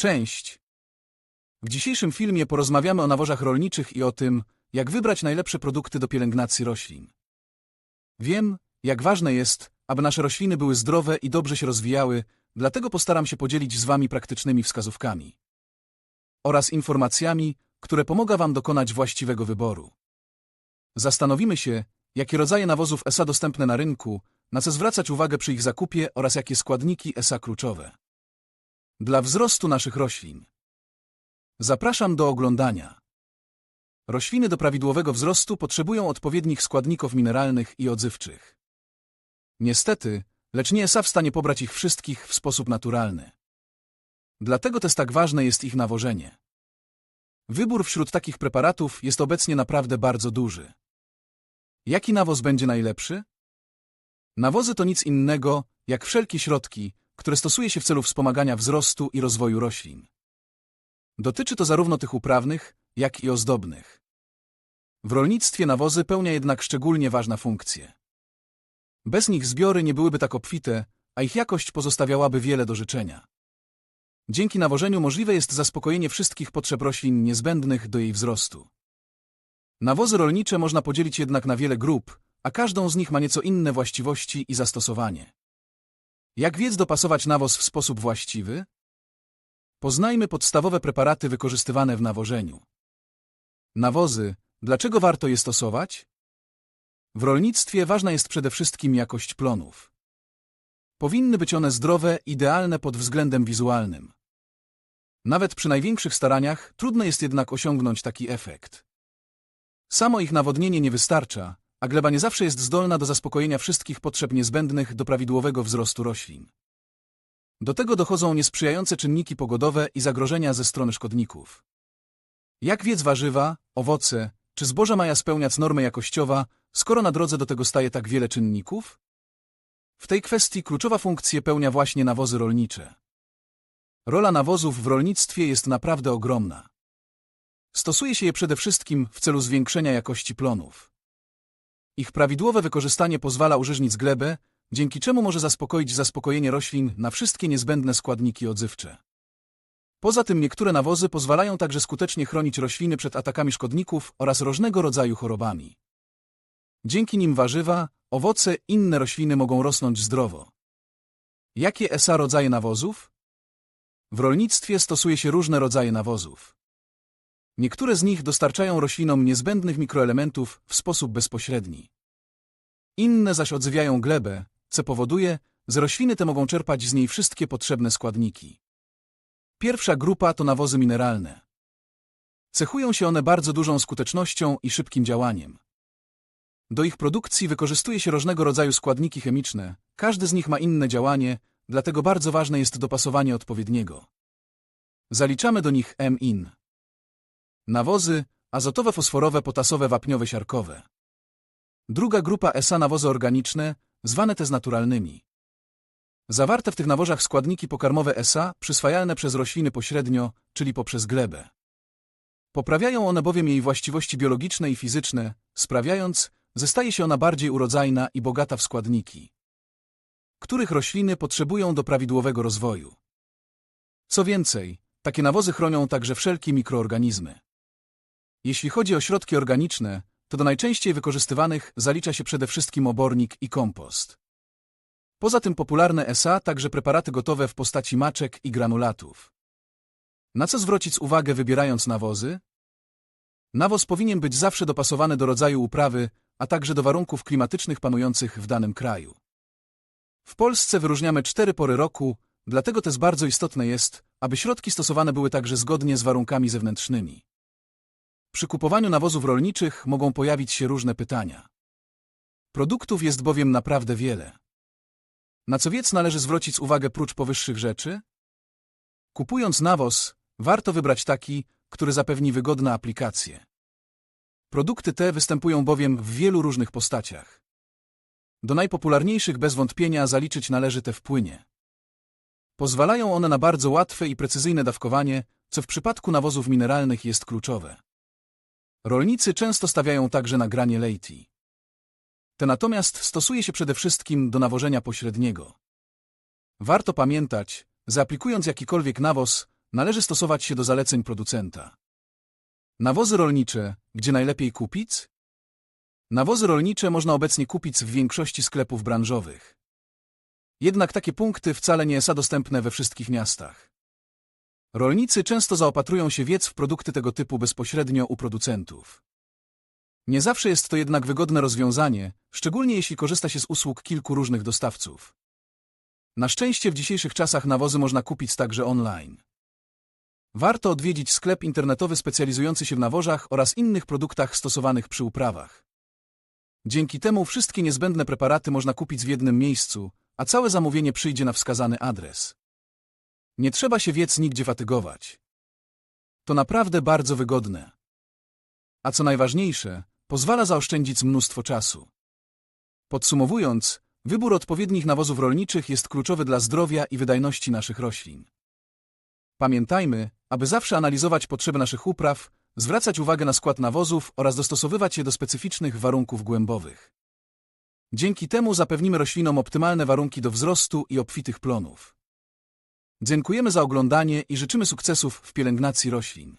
Cześć! W dzisiejszym filmie porozmawiamy o nawozach rolniczych i o tym, jak wybrać najlepsze produkty do pielęgnacji roślin. Wiem, jak ważne jest, aby nasze rośliny były zdrowe i dobrze się rozwijały, dlatego postaram się podzielić z Wami praktycznymi wskazówkami oraz informacjami, które pomogą Wam dokonać właściwego wyboru. Zastanowimy się, jakie rodzaje nawozów ESA dostępne na rynku, na co zwracać uwagę przy ich zakupie oraz jakie składniki ESA kluczowe. Dla wzrostu naszych roślin. Zapraszam do oglądania. Rośliny do prawidłowego wzrostu potrzebują odpowiednich składników mineralnych i odzywczych. Niestety, lecz nie ESA w stanie pobrać ich wszystkich w sposób naturalny. Dlatego też tak ważne jest ich nawożenie. Wybór wśród takich preparatów jest obecnie naprawdę bardzo duży. Jaki nawóz będzie najlepszy? Nawozy to nic innego, jak wszelkie środki, które stosuje się w celu wspomagania wzrostu i rozwoju roślin. Dotyczy to zarówno tych uprawnych, jak i ozdobnych. W rolnictwie nawozy pełnia jednak szczególnie ważna funkcję. Bez nich zbiory nie byłyby tak obfite, a ich jakość pozostawiałaby wiele do życzenia. Dzięki nawożeniu możliwe jest zaspokojenie wszystkich potrzeb roślin niezbędnych do jej wzrostu. Nawozy rolnicze można podzielić jednak na wiele grup, a każdą z nich ma nieco inne właściwości i zastosowanie. Jak więc dopasować nawóz w sposób właściwy? Poznajmy podstawowe preparaty wykorzystywane w nawożeniu. Nawozy. Dlaczego warto je stosować? W rolnictwie ważna jest przede wszystkim jakość plonów. Powinny być one zdrowe, idealne pod względem wizualnym. Nawet przy największych staraniach trudno jest jednak osiągnąć taki efekt. Samo ich nawodnienie nie wystarcza, a gleba nie zawsze jest zdolna do zaspokojenia wszystkich potrzeb niezbędnych do prawidłowego wzrostu roślin. Do tego dochodzą niesprzyjające czynniki pogodowe i zagrożenia ze strony szkodników. Jak wiedz warzywa, owoce, czy zboża maja spełniać normy jakościowa, skoro na drodze do tego staje tak wiele czynników? W tej kwestii kluczowa funkcję pełnia właśnie nawozy rolnicze. Rola nawozów w rolnictwie jest naprawdę ogromna. Stosuje się je przede wszystkim w celu zwiększenia jakości plonów. Ich prawidłowe wykorzystanie pozwala użyźnić glebę, dzięki czemu może zaspokoić zaspokojenie roślin na wszystkie niezbędne składniki odzywcze. Poza tym niektóre nawozy pozwalają także skutecznie chronić rośliny przed atakami szkodników oraz różnego rodzaju chorobami. Dzięki nim warzywa, owoce, inne rośliny mogą rosnąć zdrowo. Jakie ESA rodzaje nawozów? W rolnictwie stosuje się różne rodzaje nawozów. Niektóre z nich dostarczają roślinom niezbędnych mikroelementów w sposób bezpośredni. Inne zaś odzywiają glebę, co powoduje, że rośliny te mogą czerpać z niej wszystkie potrzebne składniki. Pierwsza grupa to nawozy mineralne. Cechują się one bardzo dużą skutecznością i szybkim działaniem. Do ich produkcji wykorzystuje się różnego rodzaju składniki chemiczne, każdy z nich ma inne działanie, dlatego bardzo ważne jest dopasowanie odpowiedniego. Zaliczamy do nich M-in. Nawozy, azotowe, fosforowe, potasowe, wapniowe, siarkowe. Druga grupa ESA nawozy organiczne, zwane też naturalnymi. Zawarte w tych nawożach składniki pokarmowe ESA, przyswajalne przez rośliny pośrednio, czyli poprzez glebę. Poprawiają one bowiem jej właściwości biologiczne i fizyczne, sprawiając, że staje się ona bardziej urodzajna i bogata w składniki, których rośliny potrzebują do prawidłowego rozwoju. Co więcej, takie nawozy chronią także wszelkie mikroorganizmy. Jeśli chodzi o środki organiczne, to do najczęściej wykorzystywanych zalicza się przede wszystkim obornik i kompost. Poza tym popularne ESA także preparaty gotowe w postaci maczek i granulatów. Na co zwrócić uwagę wybierając nawozy? Nawóz powinien być zawsze dopasowany do rodzaju uprawy, a także do warunków klimatycznych panujących w danym kraju. W Polsce wyróżniamy cztery pory roku, dlatego też bardzo istotne jest, aby środki stosowane były także zgodnie z warunkami zewnętrznymi. Przy kupowaniu nawozów rolniczych mogą pojawić się różne pytania. Produktów jest bowiem naprawdę wiele. Na co więc należy zwrócić uwagę prócz powyższych rzeczy? Kupując nawóz, warto wybrać taki, który zapewni wygodne aplikacje. Produkty te występują bowiem w wielu różnych postaciach. Do najpopularniejszych bez wątpienia zaliczyć należy te wpłynie. Pozwalają one na bardzo łatwe i precyzyjne dawkowanie, co w przypadku nawozów mineralnych jest kluczowe. Rolnicy często stawiają także na granie lejti. Te natomiast stosuje się przede wszystkim do nawożenia pośredniego. Warto pamiętać, że aplikując jakikolwiek nawóz, należy stosować się do zaleceń producenta. Nawozy rolnicze, gdzie najlepiej kupić? Nawozy rolnicze można obecnie kupić w większości sklepów branżowych. Jednak takie punkty wcale nie są dostępne we wszystkich miastach. Rolnicy często zaopatrują się wiec w produkty tego typu bezpośrednio u producentów. Nie zawsze jest to jednak wygodne rozwiązanie, szczególnie jeśli korzysta się z usług kilku różnych dostawców. Na szczęście w dzisiejszych czasach nawozy można kupić także online. Warto odwiedzić sklep internetowy specjalizujący się w nawożach oraz innych produktach stosowanych przy uprawach. Dzięki temu wszystkie niezbędne preparaty można kupić w jednym miejscu, a całe zamówienie przyjdzie na wskazany adres. Nie trzeba się wiec nigdzie fatygować. To naprawdę bardzo wygodne. A co najważniejsze, pozwala zaoszczędzić mnóstwo czasu. Podsumowując, wybór odpowiednich nawozów rolniczych jest kluczowy dla zdrowia i wydajności naszych roślin. Pamiętajmy, aby zawsze analizować potrzeby naszych upraw, zwracać uwagę na skład nawozów oraz dostosowywać je do specyficznych warunków głębowych. Dzięki temu zapewnimy roślinom optymalne warunki do wzrostu i obfitych plonów. Dziękujemy za oglądanie i życzymy sukcesów w pielęgnacji roślin.